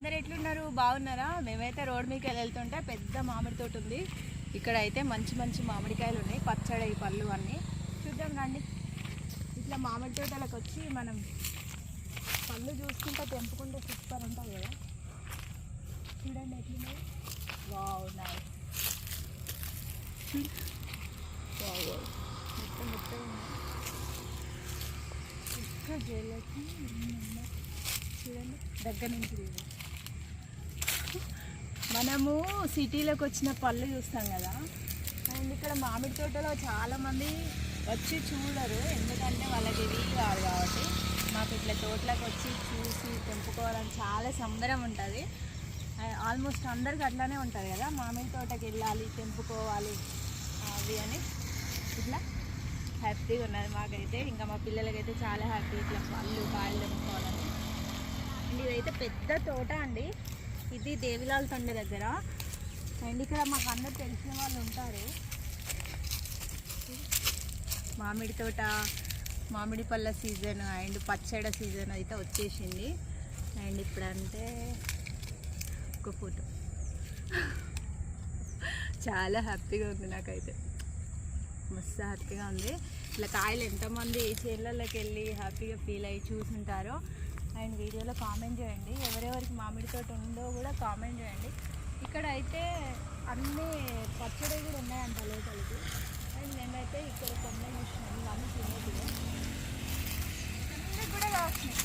అందరు ఎట్లున్నారు? బాగున్నారా? మేమైతే రోడ్ మీకు వెళ్తుంటే పెద్ద మామిడి తోట ఉంది. ఇక్కడ అయితే మంచి మంచి మామిడికాయలు ఉన్నాయి. పచ్చడి పళ్ళు అన్నీ. చూద్దాం రండి. ఇట్లా మామిడి తోటలకు వచ్చి మనం పళ్ళు చూసుకుంటే తెంపుకుంటే సూపర్ ఉంటుంది కదా. చూడండి ఎట్లున్నాయి. బాగున్నాయి వావ్ మొత్తం మొత్తం ఇంకా జైలకి చూడండి. దగ్గర నుంచి మనము సిటీలోకి వచ్చిన పళ్ళు చూస్తాం కదా. అండ్ ఇక్కడ మామిడి తోటలో చాలామంది వచ్చి చూడరు. ఎందుకంటే వాళ్ళకి వీలు కాదు కాబట్టి. మాకు ఇట్లా తోటలోకి వచ్చి చూసి తెంపుకోవాలని చాలా సంబరం ఉంటుంది. ఆల్మోస్ట్ అందరికి అట్లానే ఉంటుంది కదా. మామిడి తోటకి వెళ్ళాలి తెంపుకోవాలి అవి అని. ఇట్లా హ్యాపీగా ఉన్నది మాకైతే. ఇంకా మా పిల్లలకైతే చాలా హ్యాపీ ఇట్లా పళ్ళు కాయలు తెంపుకోవాలని. అండ్ ఇదైతే పెద్ద తోట అండి. ఇది దేవిలాల్ తండ్రి దగ్గర. అండ్ ఇక్కడ మాకు అందరు తెలిసిన వాళ్ళు ఉంటారు. మామిడి తోట మామిడి పళ్ళ సీజన్ అండ్ పచ్చడి సీజన్ అయితే వచ్చేసింది. అండ్ ఇప్పుడంటే ఒక ఫోటో. చాలా హ్యాపీగా ఉంది నాకైతే. మస్తు హ్యాపీగా ఉంది. ఇట్లా కాయలు ఎంతమంది చేళ్ళలోకి వెళ్ళి హ్యాపీగా ఫీల్ అయ్యి చూసుంటారో అండ్ వీడియోలో కామెంట్ చేయండి. ఎవరెవరికి మామిడి తోట ఉందో కూడా కామెంట్ చేయండి. ఇక్కడ అయితే అన్ని పచ్చడి కూడా ఉన్నాయంట లోపలికి. అండ్ నేనైతే ఇక్కడ కొన్ని చూసినాను ఇవన్నీ తినేది. కూడా కావచ్చినాయి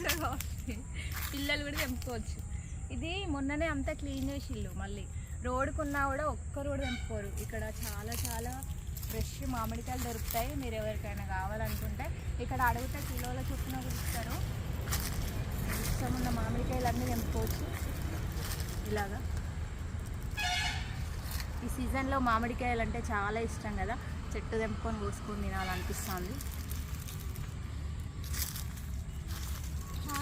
కూడా కావచ్చినాయి పిల్లలు కూడా తెంపుకోవచ్చు. ఇది మొన్ననే అంతా క్లీన్ చేసిళ్ళు మళ్ళీ. రోడ్డుకున్నా కూడా ఒక్క రోడ్ తెంపుకోరు. ఇక్కడ చాలా చాలా ఫ్రెష్ మామిడికాయలు దొరుకుతాయి. మీరు ఎవరికైనా కావాలనుకుంటే ఇక్కడ అడిగితే కిలోల చొప్పున కూడా ఇస్తారు. ఇష్టం ఉన్న మామిడికాయలు అన్నీ తెంపుకోవచ్చు. ఇలాగా. ఈ సీజన్లో మామిడికాయలు అంటే చాలా ఇష్టం కదా. చెట్టు తెంపుకొని కోసుకొని తినాలనిపిస్తుంది.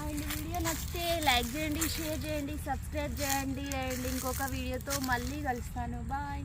అండ్. వీడియో నచ్చితే లైక్ చేయండి షేర్ చేయండి సబ్స్క్రైబ్ చేయండి. అండ్ ఇంకొక వీడియోతో మళ్ళీ కలుస్తాను. బాయ్.